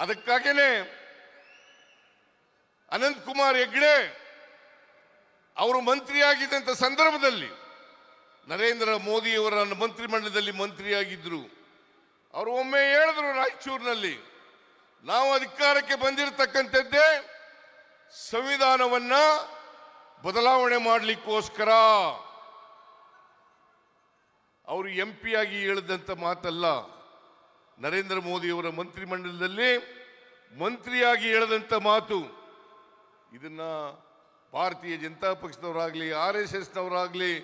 ಅದಕ್ಕಾಗೇನೆ ಅನಂತ್ ಕುಮಾರ್ ಹೆಗ್ಡೆ ಅವರು ಮಂತ್ರಿಯಾಗಿದ್ದಂಥ ಸಂದರ್ಭದಲ್ಲಿ ನರೇಂದ್ರ ಮೋದಿಯವರ ಮಂತ್ರಿಮಂಡಲದಲ್ಲಿ ಮಂತ್ರಿಯಾಗಿದ್ರು. ಅವರು ಒಮ್ಮೆ ಹೇಳಿದ್ರು ರಾಯಚೂರಿನಲ್ಲಿ, ನಾವು ಅಧಿಕಾರಕ್ಕೆ ಬಂದಿರತಕ್ಕಂಥದ್ದೇ ಸಂವಿಧಾನವನ್ನ ಬದಲಾವಣೆ ಮಾಡಲಿಕ್ಕೋಸ್ಕರ. ಅವರು ಎಂ ಆಗಿ ಹೇಳಿದಂಥ ಮಾತಲ್ಲ ನರೇಂದ್ರ ಮೋದಿಯವರ ಮಂತ್ರಿಮಂಡಲದಲ್ಲಿ ಮಂತ್ರಿಯಾಗಿ ಹೇಳಿದಂಥ ಮಾತು, ಇದನ್ನ ಭಾರತೀಯ ಜನತಾ ಪಕ್ಷದವರಾಗ್ಲಿ, ಆರ್ ಎಸ್ ಎಸ್ನವರಾಗಲಿ,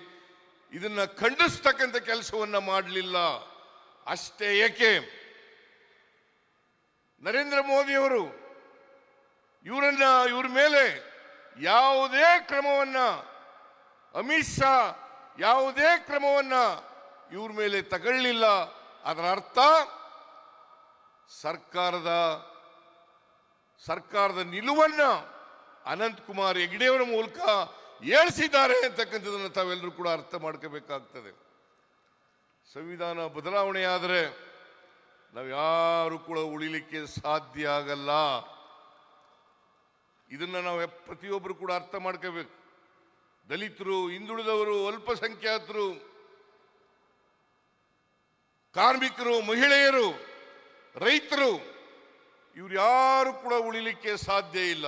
ಇದನ್ನ ಖಂಡಿಸ್ತಕ್ಕಂಥ ಕೆಲಸವನ್ನ ಮಾಡಲಿಲ್ಲ. ಅಷ್ಟೇ ಏಕೆ? ನರೇಂದ್ರ ಮೋದಿಯವರು, ಇವರನ್ನ, ಇವ್ರ ಮೇಲೆ ಯಾವುದೇ ಕ್ರಮವನ್ನ, ಅಮಿತ್ ಶಾ ಯಾವುದೇ ಕ್ರಮವನ್ನ ಇವ್ರ ಮೇಲೆ ತಗೊಳ್ಳಿಲ್ಲ. ಅದರ ಅರ್ಥ ಸರ್ಕಾರದ ಸರ್ಕಾರದ ನಿಲುವನ್ನ ಅನಂತ್ ಕುಮಾರ್ ಹೆಗ್ಡೆಯವರ ಮೂಲಕ ಏಳಿಸಿದ್ದಾರೆ ಅಂತಕ್ಕಂಥದ್ದನ್ನು ತಾವೆಲ್ಲರೂ ಕೂಡ ಅರ್ಥ ಮಾಡ್ಕೋಬೇಕಾಗ್ತದೆ. ಸಂವಿಧಾನ ಬದಲಾವಣೆ ಆದರೆ ನಾವು ಯಾರು ಕೂಡ ಉಳಿಲಿಕ್ಕೆ ಸಾಧ್ಯ ಆಗಲ್ಲ. ಇದನ್ನ ನಾವು ಪ್ರತಿಯೊಬ್ಬರು ಕೂಡ ಅರ್ಥ ಮಾಡ್ಕೋಬೇಕು. ದಲಿತರು, ಹಿಂದುಳಿದವರು, ಅಲ್ಪಸಂಖ್ಯಾತರು, ಕಾರ್ಮಿಕರು, ಮಹಿಳೆಯರು ರೈತರು ಇವ್ರು ಯಾರು ಕೂಡ ಉಳಿಲಿಕ್ಕೆ ಸಾಧ್ಯ ಇಲ್ಲ.